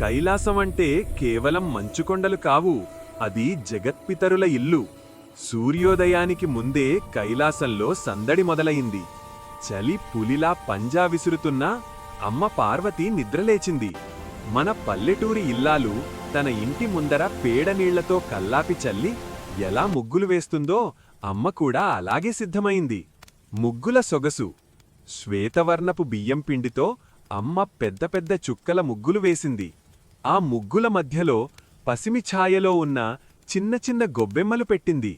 కైలాసం అంటే కేవలం మంచుకొండలు కావు. అది జగత్పితరుల ఇల్లు. సూర్యోదయానికి ముందే కైలాసంలో సందడి మొదలయింది చలి పులిలా పంజా విసురుతున్నా అమ్మ పార్వతి నిద్రలేచింది. మన పల్లెటూరి ఇల్లాలు తన ఇంటి ముందర పేడనీళ్ళతో కల్లాపి చల్లి ఎలా ముగ్గులు వేస్తుందో అమ్మ కూడా అలాగే సిద్ధమైంది. ముగ్గుల సొగసు. శ్వేతవర్ణపు బియ్యం పిండితో అమ్మ పెద్ద పెద్ద చుక్కల ముగ్గులు వేసింది. ఆ ముగ్గుల మధ్యలో పసిమి ఛాయలో ఉన్న చిన్న చిన్న గొబ్బెమ్మలు పెట్టింది.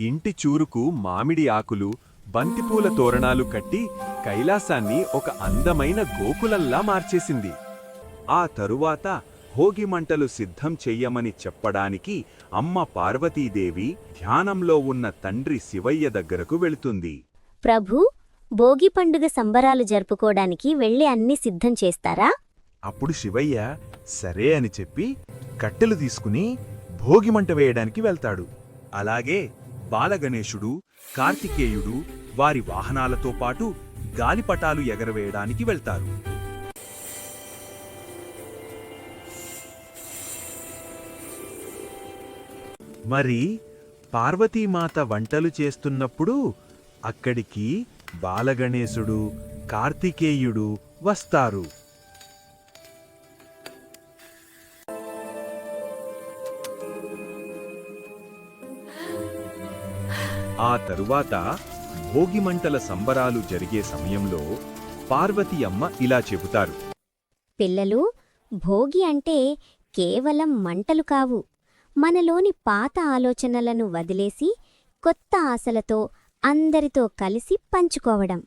ఇంటి చూరుకు మామిడి ఆకులు బంతిపూల తోరణాలు కట్టి కైలాసాన్ని ఒక అందమైన గోకులంలా మార్చేసింది. ఆ తరువాత భోగిమంటలు సిద్ధం చెయ్యమని చెప్పడానికి అమ్మ పార్వతీదేవి ధ్యానంలో ఉన్న తండ్రి శివయ్య దగ్గరకు వెళుతుంది. ప్రభూ భోగి పండుగ సంబరాలు జరుపుకోవడానికి వెళ్ళి అన్ని సిద్ధం చేస్తారా? అప్పుడు శివయ్య సరే అని చెప్పి కట్టెలు తీసుకుని భోగిమంట వేయడానికి వెళ్తాడు. అలాగే బాలగణేశుడు కార్తికేయుడు వారి వాహనాలతో పాటు గాలిపటాలు ఎగరవేయడానికి వెళ్తారు. మరి పార్వతీమాత వంటలు చేస్తున్నప్పుడు అక్కడికి బాలగణేశుడు కార్తికేయుడు వస్తారు. ఆ తరువాత భోగిమంటల సంబరాలు జరిగే సమయంలో పార్వతి అమ్మ ఇలా చెబుతారు. పిల్లలు భోగి అంటే కేవలం మంటలు కావు. మనలోని పాత ఆలోచనలను వదిలేసి కొత్త ఆశలతో అందరితో కలిసి పంచుకోవడం.